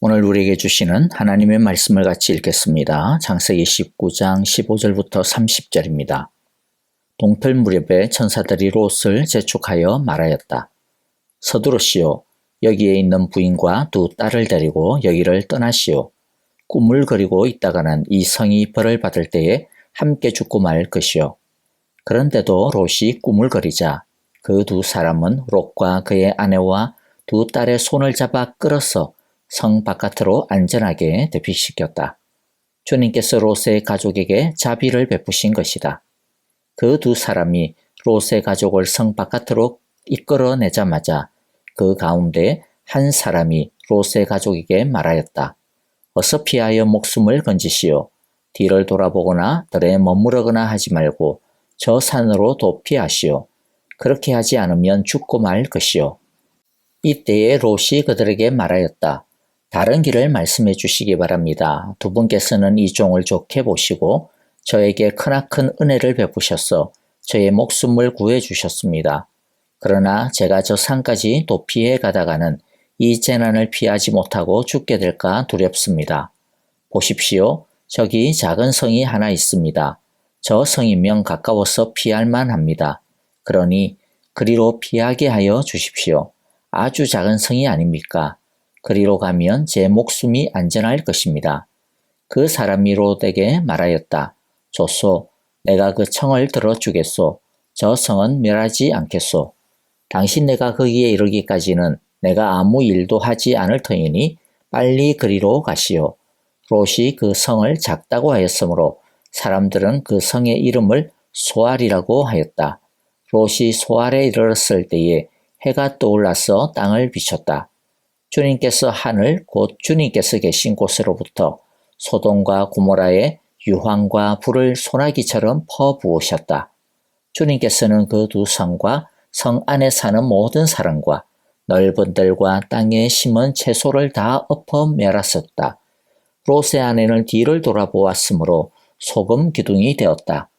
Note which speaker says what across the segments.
Speaker 1: 오늘 우리에게 주시는 하나님의 말씀을 같이 읽겠습니다. 창세기 19장 15절부터 30절입니다. 동틀 무렵에 천사들이 롯을 재촉하여 말하였다. 서두르시오. 여기에 있는 부인과 두 딸을 데리고 여기를 떠나시오. 꿈을 그리고 있다가는 이 성이 벌을 받을 때에 함께 죽고 말 것이오. 그런데도 롯이 꿈을 그리자 그 두 사람은 롯과 그의 아내와 두 딸의 손을 잡아 끌어서 성 바깥으로 안전하게 대피시켰다. 주님께서 롯의 가족에게 자비를 베푸신 것이다. 그 두 사람이 롯의 가족을 성 바깥으로 이끌어내자마자 그 가운데 한 사람이 롯의 가족에게 말하였다. 어서 피하여 목숨을 건지시오. 뒤를 돌아보거나 들에 머무르거나 하지 말고 저 산으로 도피하시오. 그렇게 하지 않으면 죽고 말 것이오. 이때에 롯이 그들에게 말하였다. 다른 길을 말씀해 주시기 바랍니다. 두 분께서는 이 종을 좋게 보시고 저에게 크나큰 은혜를 베푸셔서 저의 목숨을 구해 주셨습니다. 그러나 제가 저 산까지 도피해 가다가는 이 재난을 피하지 못하고 죽게 될까 두렵습니다. 보십시오. 저기 작은 성이 하나 있습니다. 저 성이면 가까워서 피할 만 합니다. 그러니 그리로 피하게 하여 주십시오. 아주 작은 성이 아닙니까? 그리로 가면 제 목숨이 안전할 것입니다. 그 사람이 롯에게 말하였다. 좋소. 내가 그 청을 들어주겠소. 저 성은 멸하지 않겠소. 당신 내가 거기에 이르기까지는 내가 아무 일도 하지 않을 터이니 빨리 그리로 가시오. 롯이 그 성을 작다고 하였으므로 사람들은 그 성의 이름을 소알이라고 하였다. 롯이 소알에 이르렀을 때에 해가 떠올라서 땅을 비췄다. 주님께서 하늘 곧 주님께서 계신 곳으로부터 소돔과 고모라의 유황과 불을 소나기처럼 퍼부으셨다. 주님께서는 그 두 성과 성 안에 사는 모든 사람과 넓은 들과 땅에 심은 채소를 다 엎어 멸하셨다. 롯의 아내는 뒤를 돌아보았으므로 소금 기둥이 되었다.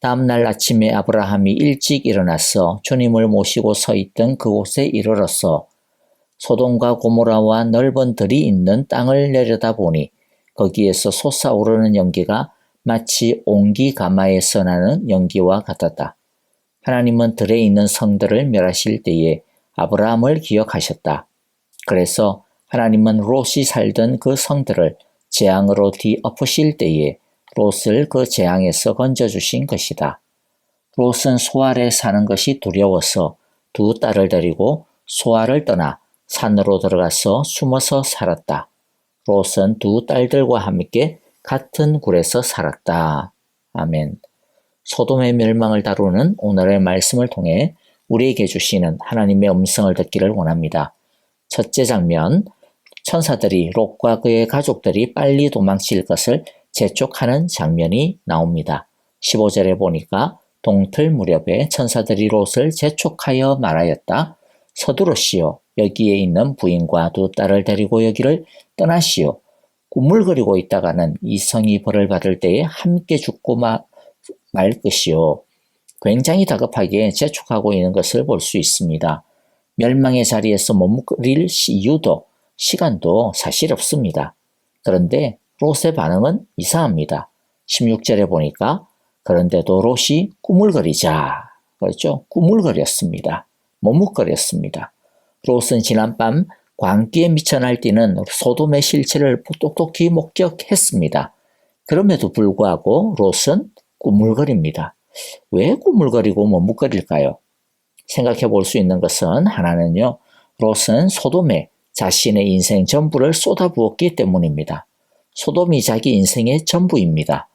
Speaker 1: 다음날 아침에 아브라함이 일찍 일어나서 주님을 모시고 서 있던 그곳에 이르러서 소돔과 고모라와 넓은 들이 있는 땅을 내려다보니 거기에서 솟아오르는 연기가 마치 옹기 가마에서 나는 연기와 같았다. 하나님은 들에 있는 성들을 멸하실 때에 아브라함을 기억하셨다. 그래서 하나님은 롯이 살던 그 성들을 재앙으로 뒤엎으실 때에 롯을 그 재앙에서 건져주신 것이다. 롯은 소알에 사는 것이 두려워서 두 딸을 데리고 소알을 떠나 산으로 들어가서 숨어서 살았다. 롯은 두 딸들과 함께 같은 굴에서 살았다. 아멘. 소돔의 멸망을 다루는 오늘의 말씀을 통해 우리에게 주시는 하나님의 음성을 듣기를 원합니다. 첫째 장면, 천사들이 롯과 그의 가족들이 빨리 도망칠 것을 재촉하는 장면이 나옵니다. 15절에 보니까 동틀 무렵에 천사들이 롯을 재촉하여 말하였다. 서두르시오. 여기에 있는 부인과 두 딸을 데리고 여기를 떠나시오. 꾸물거리고 있다가는 이 성이 벌을 받을 때에 함께 죽고 마, 말 것이요. 굉장히 다급하게 재촉하고 있는 것을 볼 수 있습니다. 멸망의 자리에서 머무를 이유도 시간도 사실 없습니다. 그런데 롯의 반응은 이상합니다. 16절에 보니까 그런데도 롯이 꾸물거리자 그렇죠? 꾸물거렸습니다. 머뭇거렸습니다. 롯은 지난밤 광기에 미쳐 날뛰는 소돔의 실체를 똑똑히 목격했습니다. 그럼에도 불구하고 롯은 꾸물거립니다. 왜 꾸물거리고 머뭇거릴까요? 생각해 볼 수 있는 것은 하나는요, 롯은 소돔에 자신의 인생 전부를 쏟아부었기 때문입니다. 소돔이 자기 인생의 전부입니다.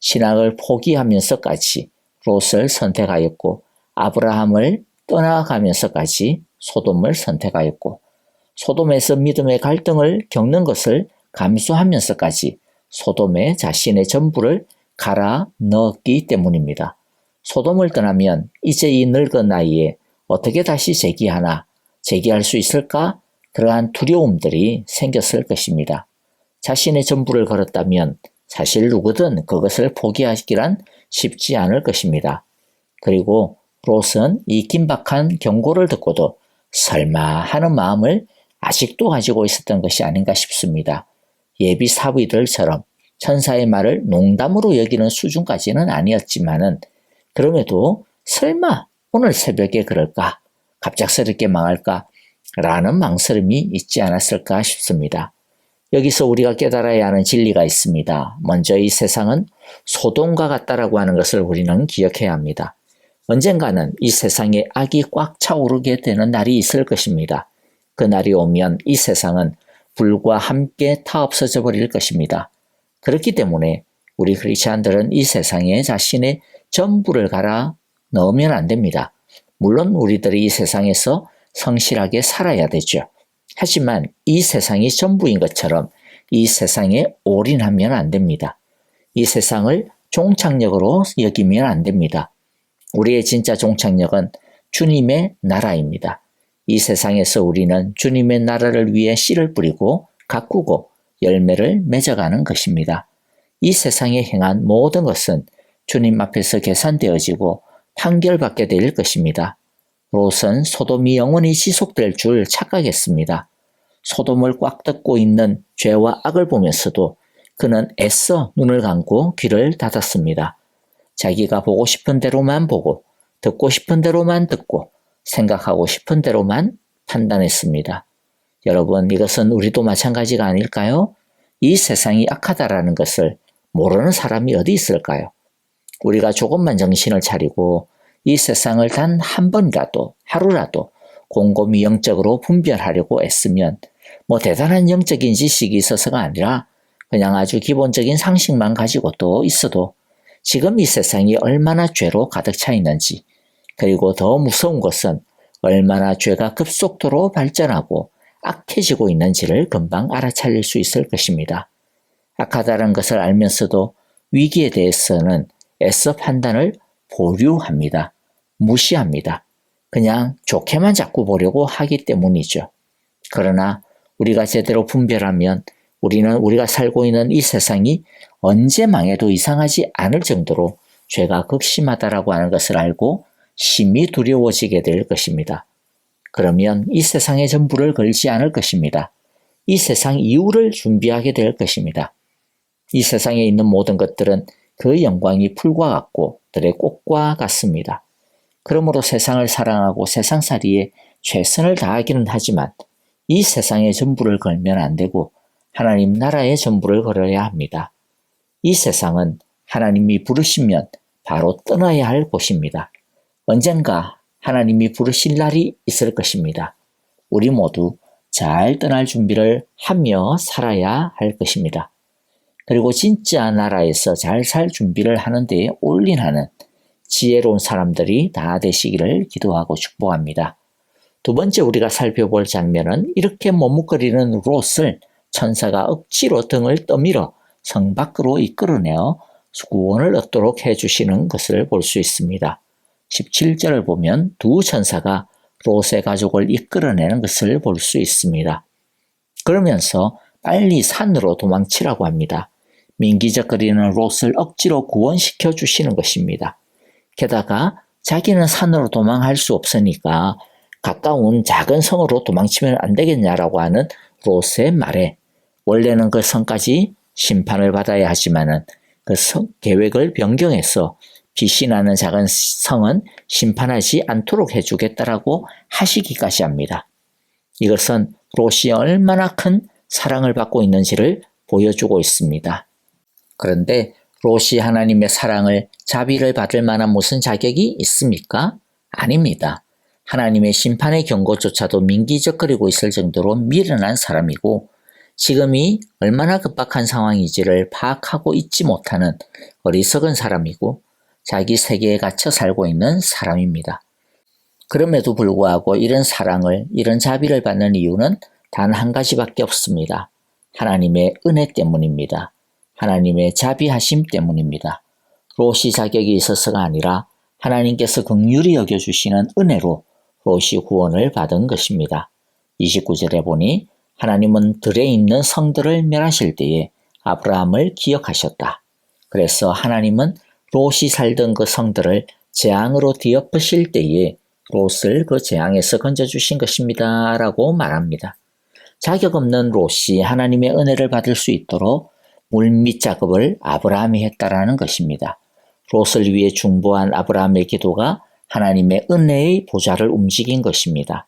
Speaker 1: 신앙을 포기하면서까지 롯을 선택하였고 아브라함을 떠나가면서까지 소돔을 선택하였고 소돔에서 믿음의 갈등을 겪는 것을 감수하면서까지 소돔에 자신의 전부를 갈아 넣었기 때문입니다. 소돔을 떠나면 이제 이 늙은 나이에 어떻게 다시 재기하나, 재기할 수 있을까? 그러한 두려움들이 생겼을 것입니다. 자신의 전부를 걸었다면 사실 누구든 그것을 포기하기란 쉽지 않을 것입니다. 그리고 롯은 이 긴박한 경고를 듣고도 설마 하는 마음을 아직도 가지고 있었던 것이 아닌가 싶습니다. 예비 사위들처럼 천사의 말을 농담으로 여기는 수준까지는 아니었지만은 그럼에도 설마 오늘 새벽에 그럴까? 갑작스럽게 망할까? 라는 망설임이 있지 않았을까 싶습니다. 여기서 우리가 깨달아야 하는 진리가 있습니다. 먼저 이 세상은 소돔과 같다라고 하는 것을 우리는 기억해야 합니다. 언젠가는 이 세상에 악이 꽉 차오르게 되는 날이 있을 것입니다. 그 날이 오면 이 세상은 불과 함께 타없어져 버릴 것입니다. 그렇기 때문에 우리 크리스찬들은 이 세상에 자신의 전부를 갈아 넣으면 안 됩니다. 물론 우리들이 이 세상에서 성실하게 살아야 되죠. 하지만 이 세상이 전부인 것처럼 이 세상에 올인하면 안 됩니다. 이 세상을 종착역으로 여기면 안 됩니다. 우리의 진짜 종착역은 주님의 나라입니다. 이 세상에서 우리는 주님의 나라를 위해 씨를 뿌리고 가꾸고 열매를 맺어가는 것입니다. 이 세상에 행한 모든 것은 주님 앞에서 계산되어지고 판결받게 될 것입니다. 롯은 소돔이 영원히 지속될 줄 착각했습니다. 소돔을 꽉 덮고 있는 죄와 악을 보면서도 그는 애써 눈을 감고 귀를 닫았습니다. 자기가 보고 싶은 대로만 보고 듣고 싶은 대로만 듣고 생각하고 싶은 대로만 판단했습니다. 여러분, 이것은 우리도 마찬가지가 아닐까요? 이 세상이 악하다라는 것을 모르는 사람이 어디 있을까요? 우리가 조금만 정신을 차리고 이 세상을 단 한 번이라도 하루라도 곰곰이 영적으로 분별하려고 애쓰면 뭐 대단한 영적인 지식이 있어서가 아니라 그냥 아주 기본적인 상식만 가지고도 있어도 지금 이 세상이 얼마나 죄로 가득 차 있는지 그리고 더 무서운 것은 얼마나 죄가 급속도로 발전하고 악해지고 있는지를 금방 알아차릴 수 있을 것입니다. 악하다는 것을 알면서도 위기에 대해서는 애써 판단을 보류합니다. 무시합니다. 그냥 좋게만 자꾸 보려고 하기 때문이죠. 그러나 우리가 제대로 분별하면 우리는 우리가 살고 있는 이 세상이 언제 망해도 이상하지 않을 정도로 죄가 극심하다라고 하는 것을 알고 심히 두려워지게 될 것입니다. 그러면 이 세상의 전부를 걸지 않을 것입니다. 이 세상 이후를 준비하게 될 것입니다. 이 세상에 있는 모든 것들은 그 영광이 풀과 같고 들의 꽃과 같습니다. 그러므로 세상을 사랑하고 세상살이에 최선을 다하기는 하지만 이 세상의 전부를 걸면 안 되고 하나님 나라의 전부를 걸어야 합니다. 이 세상은 하나님이 부르시면 바로 떠나야 할 곳입니다. 언젠가 하나님이 부르실 날이 있을 것입니다. 우리 모두 잘 떠날 준비를 하며 살아야 할 것입니다. 그리고 진짜 나라에서 잘 살 준비를 하는 데에 올인하는 지혜로운 사람들이 다 되시기를 기도하고 축복합니다. 두 번째 우리가 살펴볼 장면은 이렇게 머뭇거리는 롯을 천사가 억지로 등을 떠밀어 성 밖으로 이끌어내어 구원을 얻도록 해주시는 것을 볼 수 있습니다. 17절을 보면 두 천사가 롯의 가족을 이끌어내는 것을 볼 수 있습니다. 그러면서 빨리 산으로 도망치라고 합니다. 민기적거리는 롯을 억지로 구원시켜 주시는 것입니다. 게다가 자기는 산으로 도망할 수 없으니까 가까운 작은 성으로 도망치면 안 되겠냐라고 하는 롯의 말에 원래는 그 성까지 심판을 받아야 하지만은 그 성, 계획을 변경해서 나는 작은 성은 심판하지 않도록 해주겠다라고 하시기까지 합니다. 이것은 롯이 얼마나 큰 사랑을 받고 있는지를 보여주고 있습니다. 그런데 롯이 하나님의 사랑을 자비를 받을 만한 무슨 자격이 있습니까? 아닙니다. 하나님의 심판의 경고조차도 민기적거리고 있을 정도로 미련한 사람이고 지금이 얼마나 급박한 상황인지를 파악하고 있지 못하는 어리석은 사람이고 자기 세계에 갇혀 살고 있는 사람입니다. 그럼에도 불구하고 이런 사랑을, 이런 자비를 받는 이유는 단 한 가지밖에 없습니다. 하나님의 은혜 때문입니다. 하나님의 자비하심 때문입니다. 롯이 자격이 있어서가 아니라 하나님께서 극률이 여겨주시는 은혜로 롯이 구원을 받은 것입니다. 29절에 보니 하나님은 들에 있는 성들을 멸하실 때에 아브라함을 기억하셨다. 그래서 하나님은 롯이 살던 그 성들을 재앙으로 뒤엎으실 때에 롯을 그 재앙에서 건져주신 것입니다. 라고 말합니다. 자격 없는 롯이 하나님의 은혜를 받을 수 있도록 물밑 작업을 아브라함이 했다라는 것입니다. 롯을 위해 중보한 아브라함의 기도가 하나님의 은혜의 보좌를 움직인 것입니다.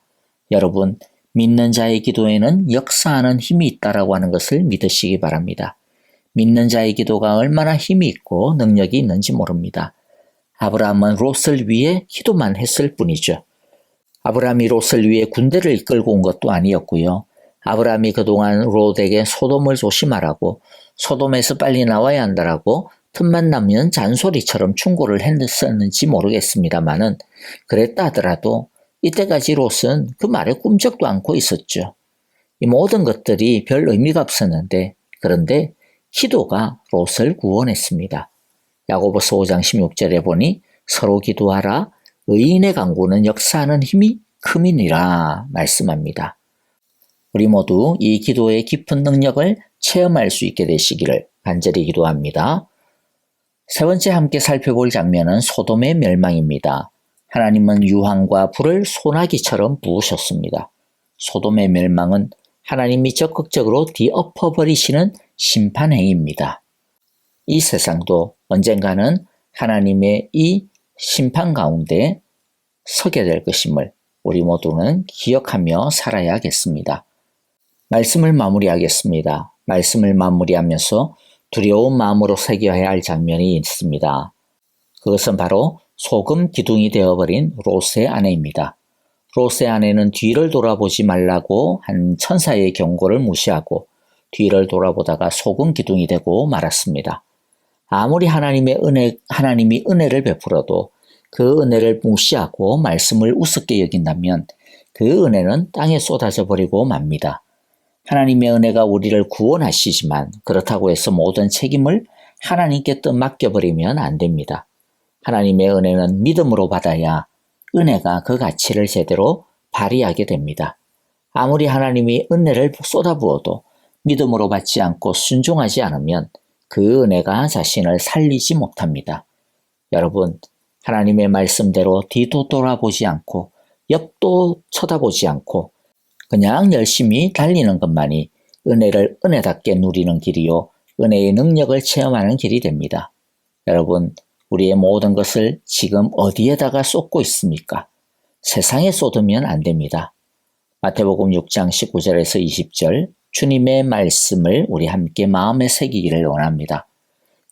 Speaker 1: 여러분, 믿는 자의 기도에는 역사하는 힘이 있다라고 하는 것을 믿으시기 바랍니다. 믿는 자의 기도가 얼마나 힘이 있고 능력이 있는지 모릅니다. 아브라함은 롯을 위해 기도만 했을 뿐이죠. 아브라함이 롯을 위해 군대를 이끌고 온 것도 아니었고요. 아브라함이 그동안 롯에게 소돔을 조심하라고 소돔에서 빨리 나와야 한다라고 틈만 나면 잔소리처럼 충고를 했었는지 모르겠습니다만은 그랬다 하더라도 이때까지 롯은 그 말에 꿈쩍도 않고 있었죠. 이 모든 것들이 별 의미가 없었는데 그런데 기도가 롯을 구원했습니다. 야고보서 5장 16절에 보니 서로 기도하라 의인의 강구는 역사하는 힘이 크민이라 말씀합니다. 우리 모두 이 기도의 깊은 능력을 체험할 수 있게 되시기를 간절히 기도합니다. 세 번째 함께 살펴볼 장면은 소돔의 멸망입니다. 하나님은 유황과 불을 소나기처럼 부으셨습니다. 소돔의 멸망은 하나님이 적극적으로 뒤엎어버리시는 심판행위입니다. 이 세상도 언젠가는 하나님의 이 심판 가운데 서게 될 것임을 우리 모두는 기억하며 살아야겠습니다. 말씀을 마무리하겠습니다. 말씀을 마무리하면서 두려운 마음으로 새겨야 할 장면이 있습니다. 그것은 바로 소금 기둥이 되어버린 롯의 아내입니다. 롯의 아내는 뒤를 돌아보지 말라고 한 천사의 경고를 무시하고 뒤를 돌아보다가 소금 기둥이 되고 말았습니다. 아무리 하나님의 은혜, 하나님이 은혜를 베풀어도 그 은혜를 무시하고 말씀을 우습게 여긴다면 그 은혜는 땅에 쏟아져 버리고 맙니다. 하나님의 은혜가 우리를 구원하시지만 그렇다고 해서 모든 책임을 하나님께 또 맡겨버리면 안 됩니다. 하나님의 은혜는 믿음으로 받아야 은혜가 그 가치를 제대로 발휘하게 됩니다. 아무리 하나님이 은혜를 쏟아부어도 믿음으로 받지 않고 순종하지 않으면 그 은혜가 자신을 살리지 못합니다. 여러분, 하나님의 말씀대로 뒤도 돌아보지 않고 옆도 쳐다보지 않고 그냥 열심히 달리는 것만이 은혜를 은혜답게 누리는 길이요. 은혜의 능력을 체험하는 길이 됩니다. 여러분, 우리의 모든 것을 지금 어디에다가 쏟고 있습니까? 세상에 쏟으면 안 됩니다. 마태복음 6장 19절에서 20절 주님의 말씀을 우리 함께 마음에 새기기를 원합니다.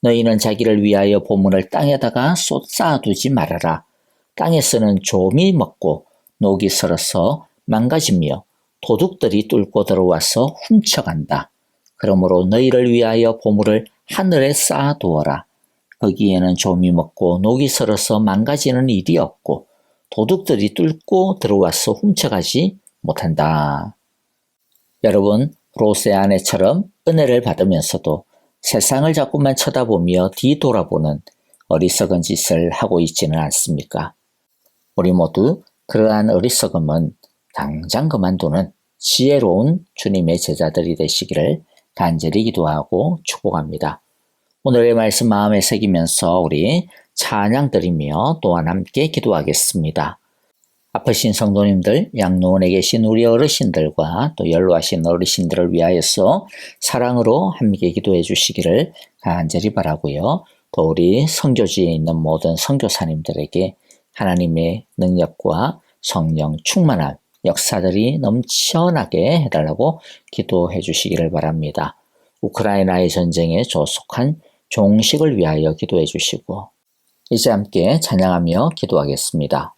Speaker 1: 너희는 자기를 위하여 보물을 땅에다가 쏟 쌓아두지 말아라. 땅에서는 조미 먹고 녹이 슬어서 망가지며 도둑들이 뚫고 들어와서 훔쳐간다. 그러므로 너희를 위하여 보물을 하늘에 쌓아두어라. 거기에는 조미 먹고 녹이 슬어서 망가지는 일이 없고 도둑들이 뚫고 들어와서 훔쳐가지 못한다. 여러분, 롯의 아내처럼 은혜를 받으면서도 세상을 자꾸만 쳐다보며 뒤돌아보는 어리석은 짓을 하고 있지는 않습니까? 우리 모두 그러한 어리석음은 당장 그만두는 지혜로운 주님의 제자들이 되시기를 간절히 기도하고 축복합니다. 오늘의 말씀 마음에 새기면서 우리 찬양 드리며 또한 함께 기도하겠습니다. 아프신 성도님들, 양로원에 계신 우리 어르신들과 또 연로하신 어르신들을 위하여서 사랑으로 함께 기도해 주시기를 간절히 바라고요. 또 우리 성교지에 있는 모든 성교사님들에게 하나님의 능력과 성령 충만한 역사들이 넘쳐나게 해달라고 기도해 주시기를 바랍니다. 우크라이나의 전쟁에 조속한 종식을 위하여 기도해 주시고 이제 함께 찬양하며 기도하겠습니다.